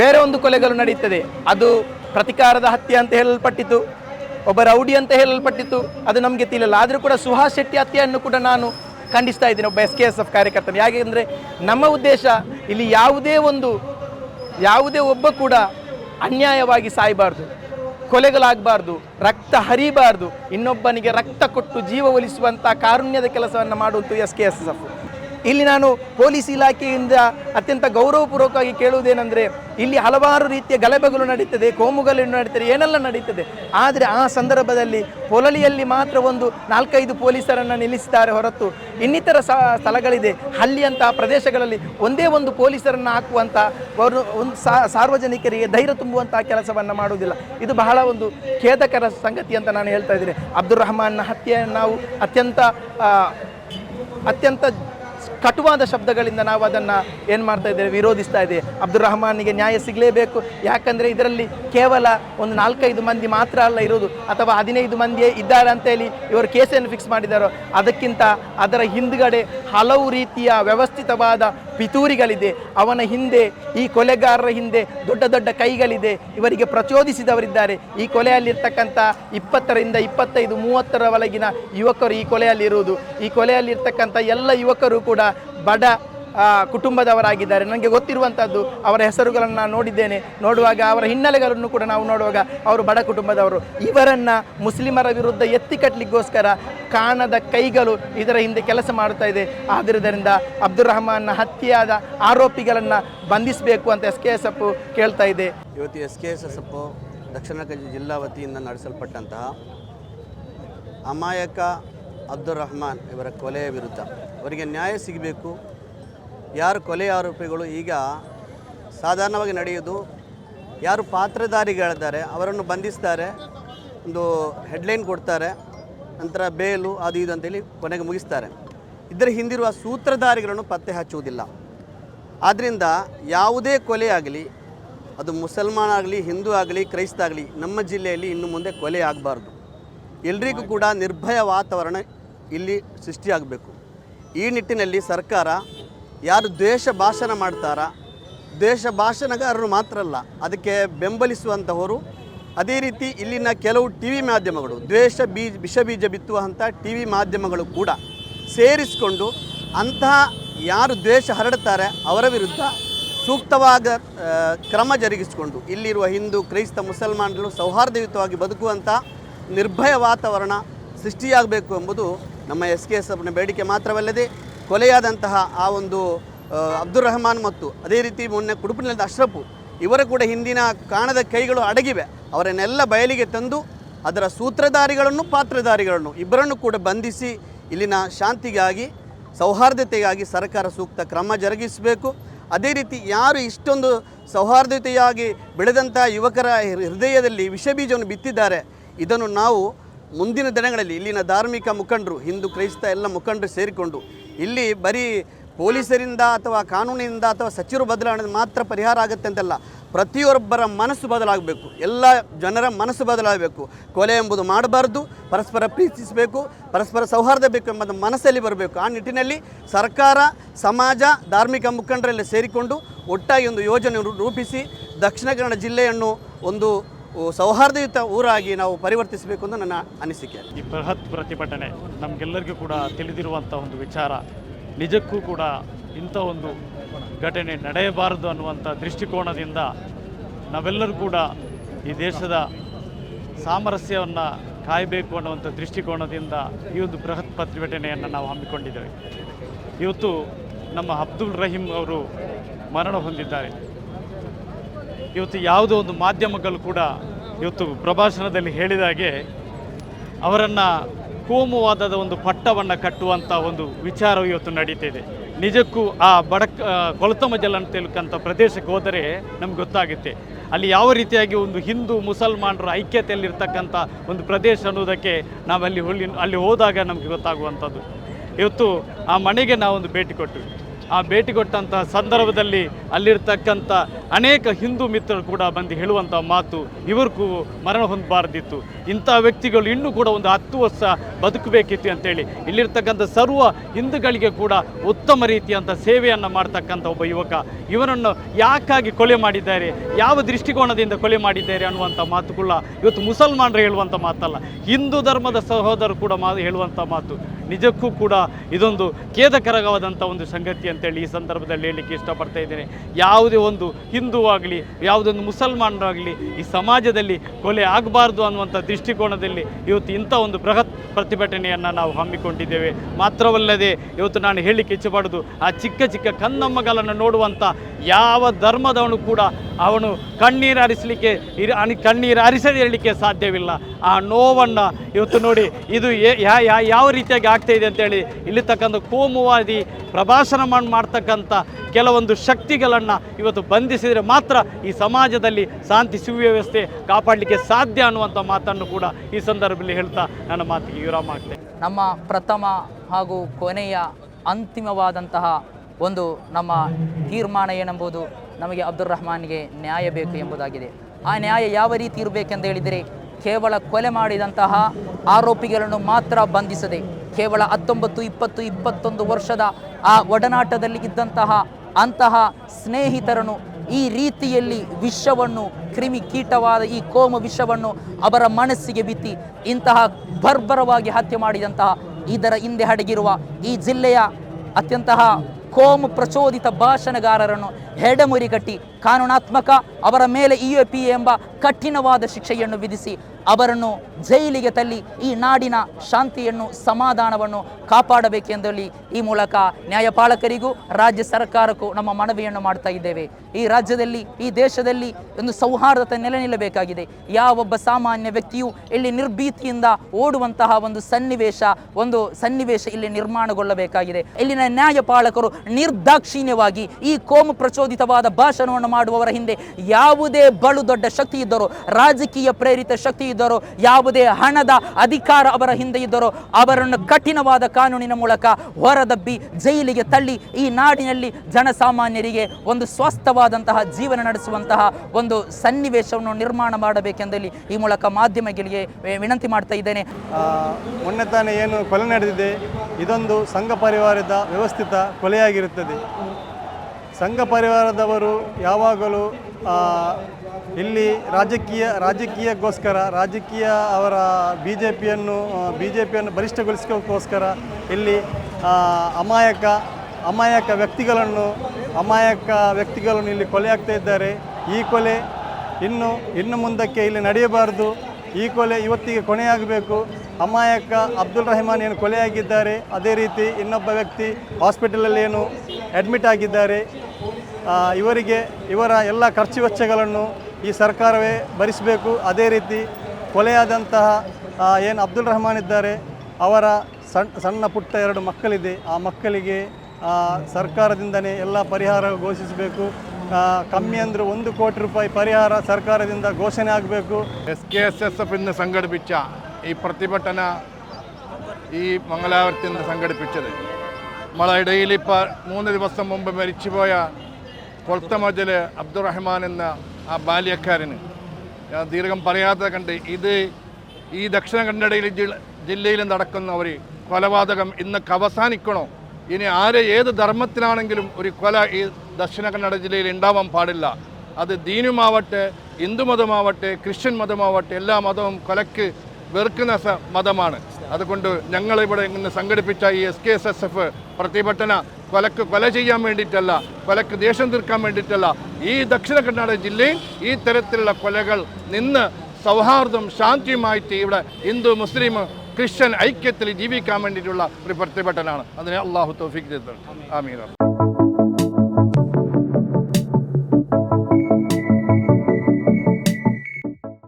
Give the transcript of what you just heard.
ಬೇರೆ ಒಂದು ಕೊಲೆಗಳು ನಡೆಯುತ್ತದೆ. ಅದು ಪ್ರತಿಕಾರದ ಹತ್ಯೆ ಅಂತ ಹೇಳಲ್ಪಟ್ಟಿತು. ಒಬ್ಬ ರೌಡಿ ಅಂತ ಹೇಳಲ್ಪಟ್ಟಿತ್ತು ಅದು ನಮಗೆ ತಿಳಿಯಲ್ಲ. ಆದರೂ ಕೂಡ ಸುಹಾಸ್ ಶೆಟ್ಟಿ ಹತ್ಯೆಯನ್ನು ಕೂಡ ನಾನು ಖಂಡಿಸ್ತಾ ಇದ್ದೀನಿ. ಒಬ್ಬ ಎಸ್ ಕೆ ಎಸ್ ಎಫ್ ಕಾರ್ಯಕರ್ತನ. ಯಾಕೆಂದರೆ ನಮ್ಮ ಉದ್ದೇಶ ಇಲ್ಲಿ ಯಾವುದೇ ಒಂದು, ಯಾವುದೇ ಒಬ್ಬ ಕೂಡ ಅನ್ಯಾಯವಾಗಿ ಸಾಯಬಾರ್ದು. ಕೊಲೆಗಳಾಗಬಾರ್ದು. ರಕ್ತ ಹರಿಬಾರ್ದು. ಇನ್ನೊಬ್ಬನಿಗೆ ರಕ್ತ ಕೊಟ್ಟು ಜೀವ ಒಲಿಸುವಂಥ ಕಾರುಣ್ಯದ ಕೆಲಸವನ್ನು ಮಾಡುವಂಥ ಎಸ್ ಕೆ ಎಸ್ ಎಫ್ ಇಲ್ಲಿ ನಾನು ಪೊಲೀಸ್ ಇಲಾಖೆಯಿಂದ ಅತ್ಯಂತ ಗೌರವಪೂರ್ವಕವಾಗಿ ಕೇಳುವುದೇನೆಂದರೆ ಇಲ್ಲಿ ಹಲವಾರು ರೀತಿಯ ಗಲಭೆಗಳು ನಡೀತದೆ, ಕೋಮುಗಲು ನಡೀತದೆ, ಏನೆಲ್ಲ ನಡೀತದೆ. ಆದರೆ ಆ ಸಂದರ್ಭದಲ್ಲಿ ಪೊಲಲಿಯಲ್ಲಿ ಮಾತ್ರ ಒಂದು ನಾಲ್ಕೈದು ಪೊಲೀಸರನ್ನು ನಿಲ್ಲಿಸಿದ್ದಾರೆ ಹೊರತು ಇನ್ನಿತರ ಸ್ಥಳಗಳಿದೆ. ಹಳ್ಳಿಯಂತಹ ಪ್ರದೇಶಗಳಲ್ಲಿ ಒಂದೇ ಒಂದು ಪೊಲೀಸರನ್ನು ಹಾಕುವಂಥ ಒಂದು ಸಾರ್ವಜನಿಕರಿಗೆ ಧೈರ್ಯ ತುಂಬುವಂತಹ ಕೆಲಸವನ್ನು ಮಾಡುವುದಿಲ್ಲ. ಇದು ಬಹಳ ಒಂದು ಖೇದಕರ ಸಂಗತಿ ಅಂತ ನಾನು ಹೇಳ್ತಾ ಇದ್ದೀನಿ. ಅಬ್ದುಲ್ ರಹಮಾನ್ನ ಹತ್ಯೆಯನ್ನು ನಾವು ಅತ್ಯಂತ ಅತ್ಯಂತ ಕಟುವಾದ ಶಬ್ದಗಳಿಂದ ನಾವು ಅದನ್ನು ಏನು ಮಾಡ್ತಾ ಇದ್ದೇವೆ, ವಿರೋಧಿಸ್ತಾ ಇದ್ದೇವೆ. ಅಬ್ದುಲ್ ರಹಮಾನಿಗೆ ನ್ಯಾಯ ಸಿಗಲೇಬೇಕು. ಯಾಕಂದರೆ ಇದರಲ್ಲಿ ಕೇವಲ ಒಂದು ನಾಲ್ಕೈದು ಮಂದಿ ಮಾತ್ರ ಅಲ್ಲ ಇರೋದು. ಅಥವಾ ಹದಿನೈದು ಮಂದಿಯೇ ಇದ್ದಾರೆ ಅಂತ ಹೇಳಿ ಇವರು ಕೇಸನ್ನು ಫಿಕ್ಸ್ ಮಾಡಿದ್ದಾರೋ ಅದಕ್ಕಿಂತ ಅದರ ಹಿಂದ್ಗಡೆ ಹಲವು ರೀತಿಯ ವ್ಯವಸ್ಥಿತವಾದ ಪಿತೂರಿಗಳಿದೆ. ಅವನ ಹಿಂದೆ, ಈ ಕೊಲೆಗಾರರ ಹಿಂದೆ ದೊಡ್ಡ ದೊಡ್ಡ ಕೈಗಳಿದೆ. ಇವರಿಗೆ ಪ್ರಚೋದಿಸಿದವರಿದ್ದಾರೆ. ಈ ಕೊಲೆಯಲ್ಲಿರ್ತಕ್ಕಂಥ ಇಪ್ಪತ್ತರಿಂದ ಇಪ್ಪತ್ತೈದು, ಮೂವತ್ತರ ಒಳಗಿನ ಯುವಕರು ಈ ಕೊಲೆಯಲ್ಲಿರುವುದು. ಈ ಕೊಲೆಯಲ್ಲಿರ್ತಕ್ಕಂಥ ಎಲ್ಲ ಯುವಕರು ಕೂಡ ಬಡ ಕುಟುಂಬದವರಾಗಿದ್ದಾರೆ. ನನಗೆ ಗೊತ್ತಿರುವಂಥದ್ದು ಅವರ ಹೆಸರುಗಳನ್ನು ನೋಡಿದ್ದೇನೆ. ನೋಡುವಾಗ ಅವರ ಹಿನ್ನೆಲೆಗಳನ್ನು ಕೂಡ ನಾವು ನೋಡುವಾಗ ಅವರು ಬಡ ಕುಟುಂಬದವರು. ಇವರನ್ನು ಮುಸ್ಲಿಮರ ವಿರುದ್ಧ ಎತ್ತಿ ಕಟ್ಟಲಿಕ್ಕೋಸ್ಕರ ಕಾಣದ ಕೈಗಳು ಇದರ ಹಿಂದೆ ಕೆಲಸ ಮಾಡ್ತಾ ಇದೆ. ಆದ್ದರಿಂದ ಅಬ್ದುಲ್ ರಹಮಾನ್ನ ಹತ್ಯೆಯಾದ ಆರೋಪಿಗಳನ್ನು ಬಂಧಿಸಬೇಕು ಅಂತ ಎಸ್ ಕೆ ಎಸ್ ಎಫ್ ಕೇಳ್ತಾ ಇದೆ. ಇವತ್ತು S K S S F Dakshina Kannada ಜಿಲ್ಲಾ ವತಿಯಿಂದ ನಡೆಸಲ್ಪಟ್ಟಂತಹ ಅಮಾಯಕ ಅಬ್ದುಲ್ ರಹಮಾನ್ ಇವರ ಕೊಲೆಯ ವಿರುದ್ಧ. ಅವರಿಗೆ ನ್ಯಾಯ ಸಿಗಬೇಕು. ಯಾರು ಕೊಲೆ ಆರೋಪಿಗಳು ಈಗ ಸಾಧಾರಣವಾಗಿ ನಡೆಯೋದು ಯಾರು ಪಾತ್ರಧಾರಿಗಳಿದ್ದಾರೆ, ಅವರನ್ನು ಬಂಧಿಸ್ತಾರೆ, ಒಂದು ಹೆಡ್ಲೈನ್ ಕೊಡ್ತಾರೆ, ನಂತರ ಬೇಲು ಅದು ಇದು ಅಂತೇಳಿ ಕೊನೆಗೆ ಮುಗಿಸ್ತಾರೆ. ಇದರ ಹಿಂದಿರುವ ಸೂತ್ರಧಾರಿಗಳನ್ನು ಪತ್ತೆ ಹಚ್ಚುವುದಿಲ್ಲ. ಆದ್ದರಿಂದ ಯಾವುದೇ ಕೊಲೆ ಆಗಲಿ, ಅದು ಮುಸಲ್ಮಾನ ಆಗಲಿ, ಹಿಂದೂ ಆಗಲಿ, ಕ್ರೈಸ್ತ ಆಗಲಿ, ನಮ್ಮ ಜಿಲ್ಲೆಯಲ್ಲಿ ಇನ್ನು ಮುಂದೆ ಕೊಲೆ ಆಗಬಾರ್ದು. ಎಲ್ರಿಗೂ ಕೂಡ ನಿರ್ಭಯ ವಾತಾವರಣ ಇಲ್ಲಿ ಸೃಷ್ಟಿಯಾಗಬೇಕು. ಈ ನಿಟ್ಟಿನಲ್ಲಿ ಸರ್ಕಾರ ಯಾರು ದ್ವೇಷ ಭಾಷಣ ಮಾಡ್ತಾರ, ದ್ವೇಷ ಭಾಷಣಗಾರರು ಮಾತ್ರ ಅಲ್ಲ, ಅದಕ್ಕೆ ಬೆಂಬಲಿಸುವಂಥವರು ಅದೇ ರೀತಿ ಇಲ್ಲಿನ ಕೆಲವು ಟಿ ವಿ ಮಾಧ್ಯಮಗಳು, ದ್ವೇಷ ಬೀಜ ವಿಷ ಬೀಜ ಬಿತ್ತುವಂಥ ಟಿ ವಿ ಮಾಧ್ಯಮಗಳು ಕೂಡ ಸೇರಿಸಿಕೊಂಡು ಅಂತಹ ಯಾರು ದ್ವೇಷ ಹರಡುತ್ತಾರೆ ಅವರ ವಿರುದ್ಧ ಸೂಕ್ತವಾದ ಕ್ರಮ ಜರುಗಿಸಿಕೊಂಡು ಇಲ್ಲಿರುವ ಹಿಂದೂ, ಕ್ರೈಸ್ತ, ಮುಸಲ್ಮಾನರು ಸೌಹಾರ್ದಯುತವಾಗಿ ಬದುಕುವಂಥ ನಿರ್ಭಯ ವಾತಾವರಣ ಸೃಷ್ಟಿಯಾಗಬೇಕು ಎಂಬುದು ನಮ್ಮ ಎಸ್ ಕೆ ಎಸ್ ಎಫ್ನ ಬೇಡಿಕೆ ಮಾತ್ರವಲ್ಲದೆ ಕೊಲೆಯಾದಂತಹ ಆ ಒಂದು ಅಬ್ದುಲ್ ರಹಮಾನ್ ಮತ್ತು ಅದೇ ರೀತಿ ಮೊನ್ನೆ ಕುಡುಪಿನಲ್ಲಿ ಅಶ್ರಫು, ಇವರ ಕೂಡ ಹಿಂದಿನ ಕಾಣದ ಕೈಗಳು ಅಡಗಿವೆ. ಅವರನ್ನೆಲ್ಲ ಬಯಲಿಗೆ ತಂದು ಅದರ ಸೂತ್ರಧಾರಿಗಳನ್ನು, ಪಾತ್ರಧಾರಿಗಳನ್ನು ಇಬ್ಬರನ್ನು ಕೂಡ ಬಂಧಿಸಿ ಇಲ್ಲಿನ ಶಾಂತಿಗಾಗಿ, ಸೌಹಾರ್ದತೆಗಾಗಿ ಸರ್ಕಾರ ಸೂಕ್ತ ಕ್ರಮ ಜರುಗಿಸಬೇಕು. ಅದೇ ರೀತಿ ಯಾರು ಇಷ್ಟೊಂದು ಸೌಹಾರ್ದತೆಯಾಗಿ ಬೆಳೆದಂಥ ಯುವಕರ ಹೃದಯದಲ್ಲಿ ವಿಷಬೀಜವನ್ನು ಬಿತ್ತಿದ್ದಾರೆ, ಇದನ್ನು ನಾವು ಮುಂದಿನ ದಿನಗಳಲ್ಲಿ ಇಲ್ಲಿನ ಧಾರ್ಮಿಕ ಮುಖಂಡರು, ಹಿಂದೂ, ಕ್ರೈಸ್ತ ಎಲ್ಲ ಮುಖಂಡರು ಸೇರಿಕೊಂಡು ಇಲ್ಲಿ ಬರೀ ಪೊಲೀಸರಿಂದ ಅಥವಾ ಕಾನೂನಿನಿಂದ ಅಥವಾ ಸಚಿವರು ಬದಲಾವಣೆ ಮಾತ್ರ ಪರಿಹಾರ ಆಗುತ್ತೆ ಅಂತಲ್ಲ. ಪ್ರತಿಯೊಬ್ಬರ ಮನಸ್ಸು ಬದಲಾಗಬೇಕು. ಎಲ್ಲ ಜನರ ಮನಸ್ಸು ಬದಲಾಗಬೇಕು. ಕೊಲೆ ಎಂಬುದು ಮಾಡಬಾರ್ದು, ಪರಸ್ಪರ ಪ್ರೀತಿಸಬೇಕು, ಪರಸ್ಪರ ಸೌಹಾರ್ದ ಬೇಕು ಎಂಬುದು ಮನಸ್ಸಲ್ಲಿ ಬರಬೇಕು. ಆ ನಿಟ್ಟಿನಲ್ಲಿ ಸರ್ಕಾರ, ಸಮಾಜ, ಧಾರ್ಮಿಕ ಮುಖಂಡರೆಲ್ಲ ಸೇರಿಕೊಂಡು ಒಟ್ಟಾಗಿ ಒಂದು ಯೋಜನೆ ರೂಪಿಸಿ ದಕ್ಷಿಣ ಕನ್ನಡ ಜಿಲ್ಲೆಯನ್ನು ಒಂದು ಸೌಹಾರ್ದಯುತ ಊರಾಗಿ ನಾವು ಪರಿವರ್ತಿಸಬೇಕು ಅಂತ ನನ್ನ ಅನಿಸಿಕೆ. ಈ ಬೃಹತ್ ಪ್ರತಿಭಟನೆ ನಮಗೆಲ್ಲರಿಗೂ ಕೂಡ ತಿಳಿದಿರುವಂಥ ಒಂದು ವಿಚಾರ, ನಿಜಕ್ಕೂ ಕೂಡ ಇಂಥ ಒಂದು ಘಟನೆ ನಡೆಯಬಾರದು ಅನ್ನುವಂಥ ದೃಷ್ಟಿಕೋನದಿಂದ ನಾವೆಲ್ಲರೂ ಕೂಡ ಈ ದೇಶದ ಸಾಮರಸ್ಯವನ್ನು ಕಾಯಬೇಕು ಅನ್ನುವಂಥ ದೃಷ್ಟಿಕೋನದಿಂದ ಈ ಒಂದು ಬೃಹತ್ ಪ್ರತಿಭಟನೆಯನ್ನು ನಾವು ಹಮ್ಮಿಕೊಂಡಿದ್ದೇವೆ. ಇವತ್ತು ನಮ್ಮ ಅಬ್ದುಲ್ ರಹೀಂ ಅವರು ಮರಣ ಹೊಂದಿದ್ದಾರೆ. ಇವತ್ತು ಯಾವುದೋ ಒಂದು ಮಾಧ್ಯಮಗಳು ಕೂಡ ಇವತ್ತು ಪ್ರಭಾಷಣದಲ್ಲಿ ಹೇಳಿದಾಗೆ ಅವರನ್ನು ಕೋಮುವಾದದ ಒಂದು ಪಟ್ಟವನ್ನು ಕಟ್ಟುವಂಥ ಒಂದು ವಿಚಾರ ಇವತ್ತು ನಡೀತಿದೆ ನಿಜಕ್ಕೂ ಆ ಬಡಕ್ ಕೊಳತಮ ಜಲ ಅಂತ ತಿಳ್ಕಂಥ ಪ್ರದೇಶಕ್ಕೆ ಹೋದರೆ ನಮ್ಗೆ ಗೊತ್ತಾಗುತ್ತೆ. ಅಲ್ಲಿ ಯಾವ ರೀತಿಯಾಗಿ ಒಂದು ಹಿಂದೂ ಮುಸಲ್ಮಾನರ ಐಕ್ಯತೆಯಲ್ಲಿರ್ತಕ್ಕಂಥ ಒಂದು ಪ್ರದೇಶ ಅನ್ನೋದಕ್ಕೆ ನಾವಲ್ಲಿ ಅಲ್ಲಿ ಹೋದಾಗ ನಮಗೆ ಗೊತ್ತಾಗುವಂಥದ್ದು. ಇವತ್ತು ಆ ಮನೆಗೆ ನಾವೊಂದು ಭೇಟಿ ಕೊಟ್ವಿ ಆ ಭೇಟಿ ಕೊಟ್ಟಂಥ ಸಂದರ್ಭದಲ್ಲಿ ಅಲ್ಲಿರ್ತಕ್ಕಂಥ ಅನೇಕ ಹಿಂದೂ ಮಿತ್ರರು ಕೂಡ ಬಂದು ಹೇಳುವಂಥ ಮಾತು ಇವ್ರಿಗೂ ಮರಣ ಹೊಂದಬಾರ್ದಿತ್ತು. ಇಂಥ ವ್ಯಕ್ತಿಗಳು ಇನ್ನೂ ಕೂಡ ಒಂದು ಹತ್ತು ವರ್ಷ ಬದುಕಬೇಕಿತ್ತು ಅಂತೇಳಿ. ಇಲ್ಲಿರ್ತಕ್ಕಂಥ ಸರ್ವ ಹಿಂದೂಗಳಿಗೆ ಕೂಡ ಉತ್ತಮ ರೀತಿಯಂಥ ಸೇವೆಯನ್ನು ಮಾಡ್ತಕ್ಕಂಥ ಒಬ್ಬ ಯುವಕ. ಇವನನ್ನು ಯಾಕಾಗಿ ಕೊಲೆ ಮಾಡಿದ್ದಾರೆ, ಯಾವ ದೃಷ್ಟಿಕೋನದಿಂದ ಕೊಲೆ ಮಾಡಿದ್ದಾರೆ ಅನ್ನುವಂಥ ಮಾತುಗಳ ಇವತ್ತು ಮುಸಲ್ಮಾನರು ಹೇಳುವಂಥ ಮಾತಲ್ಲ. ಹಿಂದೂ ಧರ್ಮದ ಸಹೋದರರು ಕೂಡ ಮಾ ಹೇಳುವಂಥ ಮಾತು. ನಿಜಕ್ಕೂ ಕೂಡ ಇದೊಂದು ಖೇದಕರವಾದಂಥ ಒಂದು ಸಂಗತಿ ಅಂತೇಳಿ ಈ ಸಂದರ್ಭದಲ್ಲಿ ಹೇಳಲಿಕ್ಕೆ ಇಷ್ಟಪಡ್ತಾ ಇದ್ದೇನೆ. ಯಾವುದೇ ಒಂದು ಹಿಂದೂ ಆಗಲಿ ಯಾವುದೊಂದು ಮುಸಲ್ಮಾನರಾಗಲಿ ಈ ಸಮಾಜದಲ್ಲಿ ಕೊಲೆ ಆಗಬಾರ್ದು ಅನ್ನುವಂಥ ದೃಷ್ಟಿಕೋನದಲ್ಲಿ ಇವತ್ತು ಇಂಥ ಒಂದು ಬೃಹತ್ ಪ್ರತಿಭಟನೆಯನ್ನು ನಾವು ಹಮ್ಮಿಕೊಂಡಿದ್ದೇವೆ. ಮಾತ್ರವಲ್ಲದೆ ಇವತ್ತು ನಾನು ಹೇಳಲಿಕ್ಕೆ ಇಚ್ಛಪಡೋದು ಆ ಚಿಕ್ಕ ಚಿಕ್ಕ ಕನ್ನಮ್ಮಗಳನ್ನು ನೋಡುವಂಥ ಯಾವ ಧರ್ಮದವನು ಕೂಡ ಅವನು ಕಣ್ಣೀರು ಹರಿಸಲಿಕ್ಕೆ ಕಣ್ಣೀರು ಹೇಳಲಿಕ್ಕೆ ಸಾಧ್ಯವಿಲ್ಲ. ಆ ನೋವನ್ನು ಇವತ್ತು ನೋಡಿ ಇದು ಯಾವ ರೀತಿಯಾಗಿ ಆಗ್ತಾ ಇದೆ ಅಂತೇಳಿ ಇಲ್ಲಿರ್ತಕ್ಕಂಥ ಕೋಮುವಾದಿ ಪ್ರಭಾಷಣ ಮಾಡಿ ಮಾಡ್ತಕ್ಕಂಥ ಕೆಲವೊಂದು ಶಕ್ತಿಗಳನ್ನು ಇವತ್ತು ಬಂಧಿಸಿದರೆ ಮಾತ್ರ ಈ ಸಮಾಜದಲ್ಲಿ ಶಾಂತಿ ಸುವ್ಯವಸ್ಥೆ ಕಾಪಾಡಲಿಕ್ಕೆ ಸಾಧ್ಯ ಅನ್ನುವಂಥ ಮಾತನ್ನು ಕೂಡ ಈ ಸಂದರ್ಭದಲ್ಲಿ ಹೇಳ್ತಾ ನನ್ನ ಮಾತಿಗೆ ವಿರಾಮ ಆಗ್ತೇನೆ. ನಮ್ಮ ಪ್ರಥಮ ಹಾಗೂ ಕೊನೆಯ ಅಂತಿಮವಾದಂತಹ ಒಂದು ನಮ್ಮ ತೀರ್ಮಾನ ಏನೆಂಬುದು ನಮಗೆ ಅಬ್ದುಲ್ ರಹಮಾನ್ಗೆ ನ್ಯಾಯ ಬೇಕು ಎಂಬುದಾಗಿದೆ. ಆ ನ್ಯಾಯ ಯಾವ ರೀತಿ ಇರಬೇಕೆಂದು ಹೇಳಿದರೆ ಕೇವಲ ಕೊಲೆ ಮಾಡಿದಂತಹ ಆರೋಪಿಗಳನ್ನು ಮಾತ್ರ ಬಂಧಿಸದೆ ಕೇವಲ ಹತ್ತೊಂಬತ್ತು, ಇಪ್ಪತ್ತು, ಇಪ್ಪತ್ತೊಂದು ವರ್ಷದ ಆ ಒಡನಾಟದಲ್ಲಿ ಇದ್ದಂತಹ ಅಂತಹ ಸ್ನೇಹಿತರನ್ನು ಈ ರೀತಿಯಲ್ಲಿ ವಿಷವನ್ನು, ಕ್ರಿಮಿ ಕೀಟವಾದ ಈ ಕೋಮ ವಿಷವನ್ನು ಅವರ ಮನಸ್ಸಿಗೆ ಬಿತ್ತಿ ಇಂತಹ ಬರ್ಬರವಾಗಿ ಹತ್ಯೆ ಮಾಡಿದಂತಹ ಇದರ ಹಿಂದೆ ಅಡಗಿರುವ ಈ ಜಿಲ್ಲೆಯ ಅತ್ಯಂತಹ ಕೋಮು ಪ್ರಚೋದಿತ ಭಾಷಣಗಾರರನ್ನು ಹೆಡಮುರಿ ಕಟ್ಟಿ ಕಾನೂನಾತ್ಮಕ ಅವರ ಮೇಲೆ ಇ ಎಂಬ ಕಠಿಣವಾದ ಶಿಕ್ಷೆಯನ್ನು ವಿಧಿಸಿ ಅವರನ್ನು ಜೈಲಿಗೆ ತಳ್ಳಿ ಈ ನಾಡಿನ ಶಾಂತಿಯನ್ನು, ಸಮಾಧಾನವನ್ನು ಕಾಪಾಡಬೇಕೆಂದಲ್ಲಿ ಈ ಮೂಲಕ ನ್ಯಾಯಪಾಲಕರಿಗೂ, ರಾಜ್ಯ ಸರ್ಕಾರಕ್ಕೂ ನಮ್ಮ ಮನವಿಯನ್ನು ಮಾಡ್ತಾ ಇದ್ದೇವೆ. ಈ ರಾಜ್ಯದಲ್ಲಿ, ಈ ದೇಶದಲ್ಲಿ ಒಂದು ಸೌಹಾರ್ದತೆ ನೆಲೆ ನಿಲ್ಲಬೇಕಾಗಿದೆ. ಯಾವೊಬ್ಬ ಸಾಮಾನ್ಯ ವ್ಯಕ್ತಿಯು ಇಲ್ಲಿ ನಿರ್ಭೀತಿಯಿಂದ ಓಡುವಂತಹ ಒಂದು ಸನ್ನಿವೇಶ ಒಂದು ಸನ್ನಿವೇಶ ಇಲ್ಲಿ ನಿರ್ಮಾಣಗೊಳ್ಳಬೇಕಾಗಿದೆ. ಇಲ್ಲಿನ ನ್ಯಾಯಪಾಲಕರು ನಿರ್ದಾಕ್ಷಿಣ್ಯವಾಗಿ ಈ ಕೋಮು ಪ್ರಚೋದಿತವಾದ ಭಾಷಣವನ್ನು ಮಾಡುವವರ ಹಿಂದೆ ಯಾವುದೇ ಬಲು ದೊಡ್ಡ ಶಕ್ತಿ ಇದ್ದರೋ, ರಾಜಕೀಯ ಪ್ರೇರಿತ ಶಕ್ತಿ ಇದ್ದರೋ, ಯಾವುದೇ ಹಣದ ಅಧಿಕಾರ ಅವರ ಹಿಂದೆ ಇದ್ದರೋ, ಅವರನ್ನು ಕಠಿಣವಾದ ಕಾನೂನಿನ ಮೂಲಕ ಹೊರದಬ್ಬಿ ಜೈಲಿಗೆ ತಳ್ಳಿ ಈ ನಾಡಿನಲ್ಲಿ ಜನಸಾಮಾನ್ಯರಿಗೆ ಒಂದು ಸ್ವಸ್ಥವಾದಂತಹ ಜೀವನ ನಡೆಸುವಂತಹ ಒಂದು ಸನ್ನಿವೇಶವನ್ನು ನಿರ್ಮಾಣ ಮಾಡಬೇಕೆಂದಲ್ಲಿ ಈ ಮೂಲಕ ಮಾಧ್ಯಮಗಳಿಗೆ ವಿನಂತಿ ಮಾಡ್ತಾ ಇದ್ದೇನೆ. ಮೊನ್ನೆ ತಾನೇ ಏನು ಕೊಲೆ ನಡೆದಿದೆ, ಇದೊಂದು ಸಂಘ ಪರಿವಾರದ ವ್ಯವಸ್ಥಿತ ಕೊಲೆಯಾಗಿರುತ್ತದೆ ಸಂಘ ಪರಿವಾರದವರು ಯಾವಾಗಲೂ ಇಲ್ಲಿ ರಾಜಕೀಯ, ರಾಜಕೀಯಕ್ಕೋಸ್ಕರ, ರಾಜಕೀಯ ಅವರ ಬಿ ಜೆ ಪಿಯನ್ನು ಬಿ ಜೆ ಪಿಯನ್ನು ಬಲಿಷ್ಠಗೊಳಿಸೋಕ್ಕೋಸ್ಕರ ಇಲ್ಲಿ ಅಮಾಯಕ ಅಮಾಯಕ ವ್ಯಕ್ತಿಗಳನ್ನು ಅಮಾಯಕ ವ್ಯಕ್ತಿಗಳನ್ನು ಇಲ್ಲಿ ಕೊಲೆಯಾಗ್ತಾ ಇದ್ದಾರೆ. ಈ ಕೊಲೆ ಇನ್ನು ಇನ್ನು ಮುಂದಕ್ಕೆ ಇಲ್ಲಿ ನಡೆಯಬಾರದು. ಈ ಕೊಲೆ ಇವತ್ತಿಗೆ ಕೊನೆಯಾಗಬೇಕು. ಅಮಾಯಕ ಅಬ್ದುಲ್ ರಹಮಾನ್ ಏನು ಕೊಲೆಯಾಗಿದ್ದಾರೆ, ಅದೇ ರೀತಿ ಇನ್ನೊಬ್ಬ ವ್ಯಕ್ತಿ ಹಾಸ್ಪಿಟಲಲ್ಲಿ ಏನು ಅಡ್ಮಿಟ್ ಆಗಿದ್ದಾರೆ. ಇವರಿಗೆ ಇವರ ಎಲ್ಲ ಖರ್ಚು ವೆಚ್ಚಗಳನ್ನು ಈ ಸರ್ಕಾರವೇ ಭರಿಸಬೇಕು. ಅದೇ ರೀತಿ ಕೊಲೆಯಾದಂತಹ ಏನು ಅಬ್ದುಲ್ ರಹಮಾನ್ ಇದ್ದಾರೆ, ಅವರ ಸಣ್ಣ ಸಣ್ಣ ಪುಟ್ಟ ಎರಡು ಮಕ್ಕಳಿದೆ. ಆ ಮಕ್ಕಳಿಗೆ ಸರ್ಕಾರದಿಂದನೇ ಎಲ್ಲ ಪರಿಹಾರ ಘೋಷಿಸಬೇಕು. ಕಮ್ಮಿ ಅಂದರೂ ಒಂದು ಕೋಟಿ ರೂಪಾಯಿ ಪರಿಹಾರ ಸರ್ಕಾರದಿಂದ ಘೋಷಣೆ ಆಗಬೇಕು. S K S S F ಇಂದ ಸಂಗಡ ಬಿಚ್ಚ. ഈ പ്രതിഭട്ടന ഈ മംഗലാപുരത്തിൽ നിന്ന് സംഘടിപ്പിച്ചത്. നമ്മളെ ഇടയിൽ ഇപ്പോൾ മൂന്ന് ദിവസം മുമ്പ് മരിച്ചുപോയ കൊളത്തമജൽ അബ്ദുറഹ്മാൻ എന്ന ആ ബാല്യക്കാരന്. ഞാൻ ദീർഘം പറയാതെ കണ്ട് ഇത് ഈ ദക്ഷിണ കന്നഡയിൽ ജില്ല- ജില്ലയിൽ നടക്കുന്ന ഒരു കൊലപാതകം ഇന്നൊക്കെ അവസാനിക്കണോ? ഇനി ആരെ ഏത് ധർമ്മത്തിലാണെങ്കിലും ഒരു കൊല ഈ ദക്ഷിണ കന്നഡ ജില്ലയിൽ ഉണ്ടാവാൻ പാടില്ല. അത് ദീനുമാവട്ടെ ഹിന്ദു മതമാവട്ടെ ക്രിസ്ത്യൻ മതമാവട്ടെ എല്ലാ മതവും കൊലക്ക് വെറുക്കുന്ന മതമാണ്. അതുകൊണ്ട് ഞങ്ങളിവിടെ ഇന്ന് സംഘടിപ്പിച്ച ഈ S K S S F പ്രതിഭട്ടന കൊലക്ക് കൊല ചെയ്യാൻ വേണ്ടിയിട്ടല്ല കൊലക്ക് ദേഷ്യം തീർക്കാൻ വേണ്ടിയിട്ടല്ല ഈ ദക്ഷിണ കർണാടക ജില്ലയിൽ ഈ തരത്തിലുള്ള കൊലകൾ നിന്ന് സൗഹാർദ്ദം ശാന്തിയുമായിട്ട് ഇവിടെ ഹിന്ദു മുസ്ലിം ക്രിസ്ത്യൻ ഐക്യത്തിൽ ജീവിക്കാൻ വേണ്ടിയിട്ടുള്ള ഒരു പ്രതിഭട്ടനാണ് അതിനെ അള്ളാഹു തൗഫീഖ് ചെയ്തിട്ടുണ്ട് ആമീൻ.